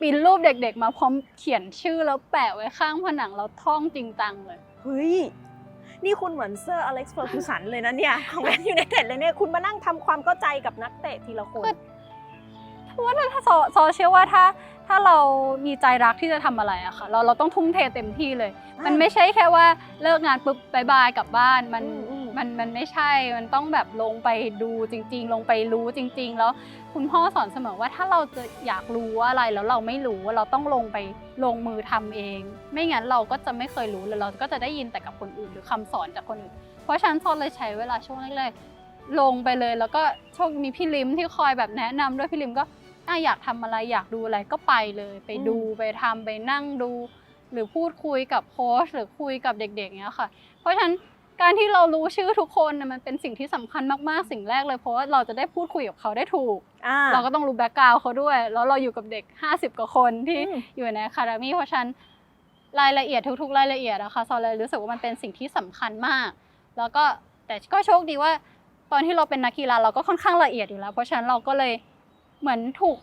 ปริ้นรูปเด็กๆ มาพร้อมเขียนชื่อแล้วแปะไว้ข้างผนังแล้วท่องจริงจังเลย เฮ้ย นี่คุณเหมือนเซอร์อเล็กซ์เฟอร์กูสันเลยนะเนี่ย ของแมนยูไนเต็ดเลยเนี่ย คุณมานั่งทำความเข้าใจกับนักเตะทีละคนคือเพราะว่าถ้าซอซอเชื่อว่าถ้าถ้าเรามีใจรักที่จะทำอะไรอะค่ะ เราเราต้องทุ่มเทเต็มที่เลยอ่ามัมันไม่ใช่แค่ว่าเลิกงานปุ๊บบายบายกลับบ้านมันอื มอืมมันมันไม่ใช่ มันต้องแบบลงไปดูจริง ๆ ลงไปรู้จริง ๆ แล้วคุณพ่อสอนเสมอว่าถ้าเราจะอยากรู้อะไรแล้วเราไม่รู้เราต้องลงไปลงมือทำเอง ไม่งั้นเราก็จะไม่เคยรู้เลยเราก็จะได้ยินแต่กับคนอื่นหรือคำสอนจากคนอื่น เพราะฉะนันซอนเลยใช้เวลาช่วงแรกๆลงไปเลยแล้วก็โชคมีพี่ลิมที่คอยแบบแนะนำด้วยพี่ลิมก็อะอยากทำอะไรอยากดูอะไรก็ไปเลย ไปดูไปทำไปนั่งดู หรือพูดคุยกับโค้ชหรือคุยกับเด็กๆเนี้ยค่ะ เพราะฉะนั้น การที่เรารู้ชื่อทุกคนน่ะมันเป็นสิ่งที่สำคัญมากๆ สิ่งแรกเลยเพราะว่าเราจะได้พูดคุยกับเขาได้ถูกอ่าเราก็ต้องรู้แบ็กกราวเขาด้วย แล้วเราอยู่กับเด็ก 50 กว่าคนที่อืมอยู่ในอะคาเดมี่เพราะฉะนั้นรายละเอียดทุกๆ รายละเอียดนะคะซอเลยรู้สึกว่ามันเป็นสิ่งที่สำคัญมาก แล้วก็แต่ก็โชคดีว่า ตอนที่เราเป็นนักกีฬาเราก็ค่อนข้างละเอียดอยู่แล้ว เพราะฉะนั้นเราก็เลยเหมือนถูก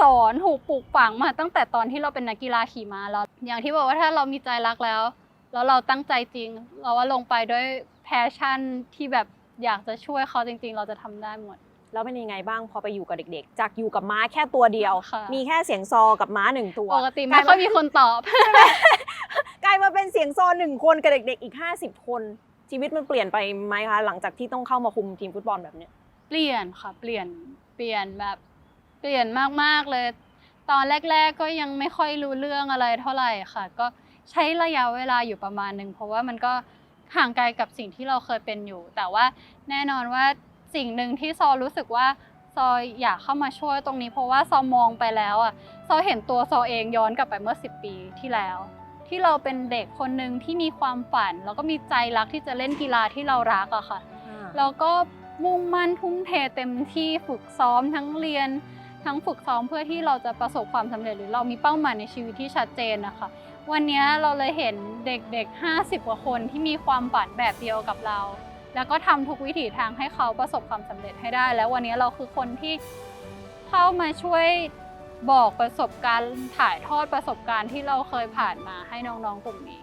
สอนถูกปลูกฝังมาตั้งแต่ตอนที่เราเป็นนักกีฬาขี่ม้าแล้วอย่างที่บอกว่าถ้าเรามีใจรักแล้ว แล้วเราตั้งใจจริง เราว่าลงไปด้วยแพชชั่นที่แบบอยากจะช่วยเขาจริง ๆ เราจะทำได้หมด แล้วเป็นยังไงบ้างพอไปอยู่กับเด็กๆ จากอยู่กับม้าแค่ตัวเดียว ค่ะ มีแค่เสียงซอกับม้าหนึ่งตัวปกติไม่ค่อยมีคนตอบ กลายมาเป็นเสียงซอหนึ่งคนกับเด็กๆ อีก 50 คน ชีวิตมันเปลี่ยนไปไหมคะ หลังจากที่ต้องเข้ามาคุมทีมฟุตบอลแบบเนี้ย เปลี่ยนค่ะ เปลี่ยน เปลี่ยนแบบ เปลี่ยนมากๆเลย ตอนแรก ๆ ก็ยังไม่ค่อยรู้เรื่องอะไรเท่าไหร่ค่ะ ก็ใช้ระยะเวลาอยู่ประมาณหนึ่งเพราะว่ามันก็ห่างไกลกับสิ่งที่เราเคยเป็นอยู่ แต่ว่าแน่นอนว่าสิ่งหนึ่งที่ซอรู้สึกว่าซออยากเข้ามาช่วยตรงนี้เพราะว่าซอมองไปแล้วอะซอเห็นตัวซอเองย้อนกลับไปเมื่อ 10 ปีที่แล้ว ที่เราเป็นเด็กคนหนึ่งที่มีความฝัน แล้วก็มีใจรักที่จะเล่นกีฬาที่เรารักอะค่ะแล้วก็มุ่งมั่นทุ่มเทเต็มที่ฝึกซ้อมทั้งเรียน ทั้งฝึกซ้อมเพื่อที่เราจะประสบความสำเร็จหรือเรามีเป้าหมายในชีวิตที่ชัดเจนนะคะ วันนี้เราเลยเห็นเด็กๆ 50 กว่าคนที่มีความฝันแบบเดียวกับเรา แล้วก็ทำทุกวิถีทางให้เขาประสบความสำเร็จให้ได้ แล้ววันนี้เราคือคนที่เข้ามาช่วยบอกประสบการณ์ถ่ายทอดประสบการณ์ที่เราเคยผ่านมาให้น้องๆกลุ่มนี้